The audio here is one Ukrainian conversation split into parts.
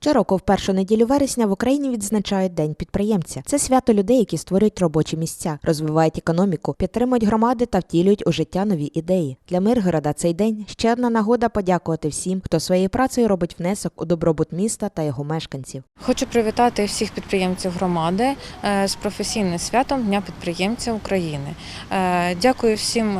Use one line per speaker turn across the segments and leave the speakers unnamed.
Щороку в першу неділю вересня в Україні відзначають День підприємця. Це свято людей, які створюють робочі місця, розвивають економіку, підтримують громади та втілюють у життя нові ідеї. Для Миргорода цей день ще одна нагода подякувати всім, хто своєю працею робить внесок у добробут міста та його мешканців.
Хочу привітати всіх підприємців громади е, з професійним святом Дня підприємця України. Е, Дякую всім.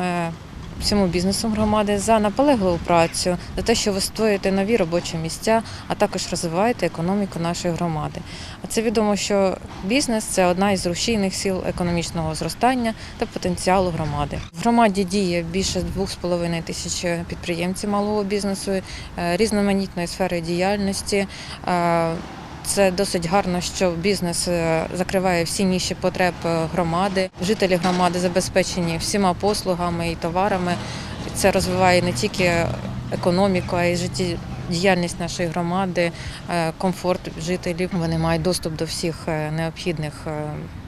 Е, Всьому бізнесу громади за наполегливу працю, за те, що ви створюєте нові робочі місця, а також розвиваєте економіку нашої громади. А це відомо, що бізнес це одна із рушійних сил економічного зростання та потенціалу громади. В громаді діє більше 2,5 тисяч підприємців малого бізнесу, е, різноманітної сфери діяльності. Це досить гарно, що бізнес е, закриває всі ніші потреб е, громади. Жителі громади забезпечені всіма послугами і товарами. Це розвиває не тільки економіку, а й життєдіяльність нашої громади, е, комфорт жителів. Вони мають доступ до всіх необхідних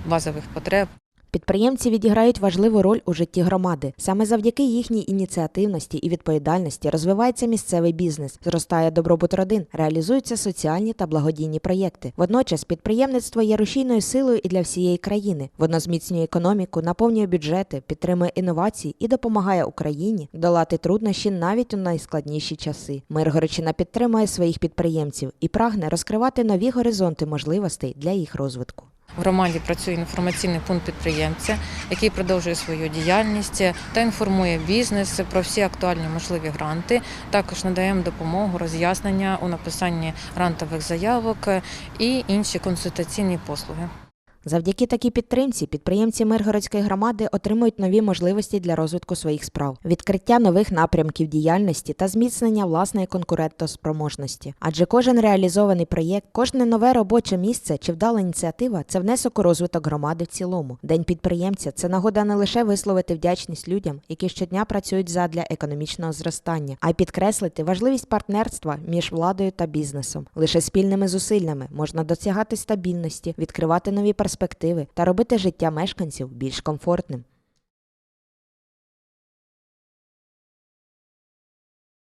базових потреб.
Підприємці відіграють важливу роль у житті громади. Саме завдяки їхній ініціативності і відповідальності розвивається місцевий бізнес, зростає добробут родин, реалізуються соціальні та благодійні проєкти. Водночас підприємництво є рушійною силою і для всієї країни. Воно зміцнює економіку, наповнює бюджети, підтримує інновації і допомагає Україні долати труднощі навіть у найскладніші часи. Миргородщина підтримує своїх підприємців і прагне розкривати нові горизонти можливостей для їх розвитку.
В громаді працює інформаційний пункт підприємця, який продовжує свою діяльність та інформує бізнес про всі актуальні можливі гранти. Також надаємо допомогу, роз'яснення у написанні грантових заявок і інші консультаційні послуги.
Завдяки такій підтримці підприємці Миргородської громади отримують нові можливості для розвитку своїх справ, відкриття нових напрямків діяльності та зміцнення власної конкурентоспроможності. Адже кожен реалізований проєкт, кожне нове робоче місце чи вдала ініціатива це внесок у розвиток громади в цілому. День підприємця це нагода не лише висловити вдячність людям, які щодня працюють задля економічного зростання, а й підкреслити важливість партнерства між владою та бізнесом. Лише спільними зусиллями можна досягати стабільності, відкривати нові перспективи та робити життя мешканців більш комфортним.